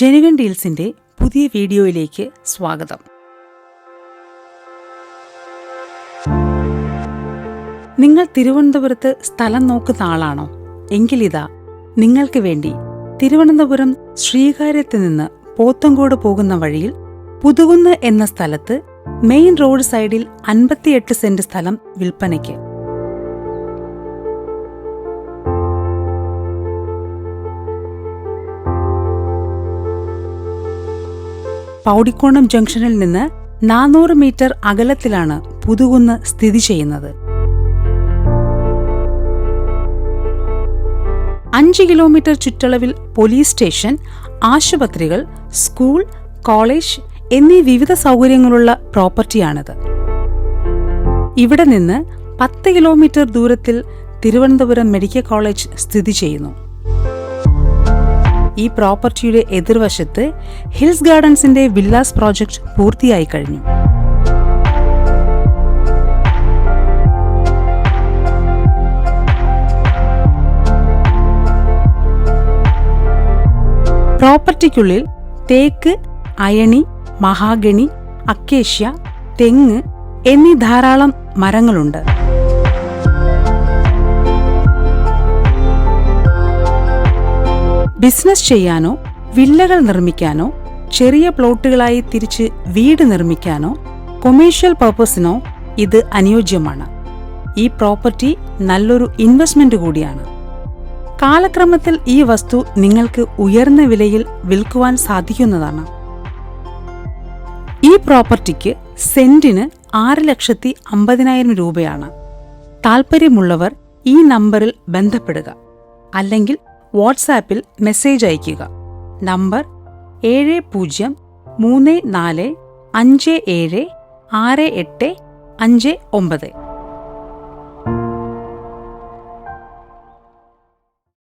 ജനുഗൻ ഡീൽസിന്റെ പുതിയ വീഡിയോയിലേക്ക് സ്വാഗതം. നിങ്ങൾ തിരുവനന്തപുരത്ത് സ്ഥലം നോക്കുന്ന ആളാണോ? എങ്കിലിതാ നിങ്ങൾക്ക് വേണ്ടി തിരുവനന്തപുരം ശ്രീകാര്യത്ത് നിന്ന് പോത്തങ്കോട് പോകുന്ന വഴിയിൽ പുതുകുന്ന് എന്ന സ്ഥലത്ത് മെയിൻ റോഡ് സൈഡിൽ അൻപത്തിയെട്ട് സെന്റ് സ്ഥലം വിൽപ്പനയ്ക്ക്. പൗടിക്കോണം ജംഗ്ഷനിൽ നിന്ന് നാനൂറ് മീറ്റർ അകലത്തിലാണ് പുതുകുന്ന് സ്ഥിതി ചെയ്യുന്നത്. അഞ്ച് കിലോമീറ്റർ ചുറ്റളവിൽ പോലീസ് സ്റ്റേഷൻ ആശുപത്രികൾ സ്കൂൾ കോളേജ് എന്നീ വിവിധ സൗകര്യങ്ങളുള്ള പ്രോപ്പർട്ടിയാണിത്. ഇവിടെ നിന്ന് പത്ത് കിലോമീറ്റർ ദൂരത്തിൽ തിരുവനന്തപുരം മെഡിക്കൽ കോളേജ് സ്ഥിതി ചെയ്യുന്നു. ഈ പ്രോപ്പർട്ടിയുടെ എതിർവശത്ത് ഹിൽസ് ഗാർഡൻസിന്റെ വില്ലാസ് പ്രോജക്റ്റ് പൂർത്തിയായി കഴിഞ്ഞു. പ്രോപ്പർട്ടിക്കുള്ളിൽ തേക്ക് അയണി മഹാഗണി അക്കേഷ്യ തെങ്ങ് എന്നീ ധാരാളം മരങ്ങളുണ്ട്. ബിസിനസ് ചെയ്യാനോ വില്ലകൾ നിർമ്മിക്കാനോ ചെറിയ പ്ലോട്ടുകളായി തിരിച്ച് വീട് നിർമ്മിക്കാനോ കൊമേഴ്ഷ്യൽ പർപ്പസിനോ ഇത് അനുയോജ്യമാണ്. ഈ പ്രോപ്പർട്ടി നല്ലൊരു ഇൻവെസ്റ്റ്മെന്റ് കൂടിയാണ്. കാലക്രമത്തിൽ ഈ വസ്തു നിങ്ങൾക്ക് ഉയർന്ന വിലയിൽ വിൽക്കുവാൻ സാധിക്കുന്നതാണ്. ഈ പ്രോപ്പർട്ടിക്ക് സെന്റിന് ആറ് ലക്ഷത്തി അമ്പതിനായിരം രൂപയാണ്. താൽപ്പര്യമുള്ളവർ ഈ നമ്പറിൽ ബന്ധപ്പെടുക. അല്ലെങ്കിൽ വാട്സാപ്പിൽ മെസ്സേജ് അയയ്ക്കുക. നമ്പർ ഏഴ് പൂജ്യം മൂന്ന് നാല് അഞ്ച് ഏഴ് ആറ് എട്ട് അഞ്ച് ഒമ്പത്.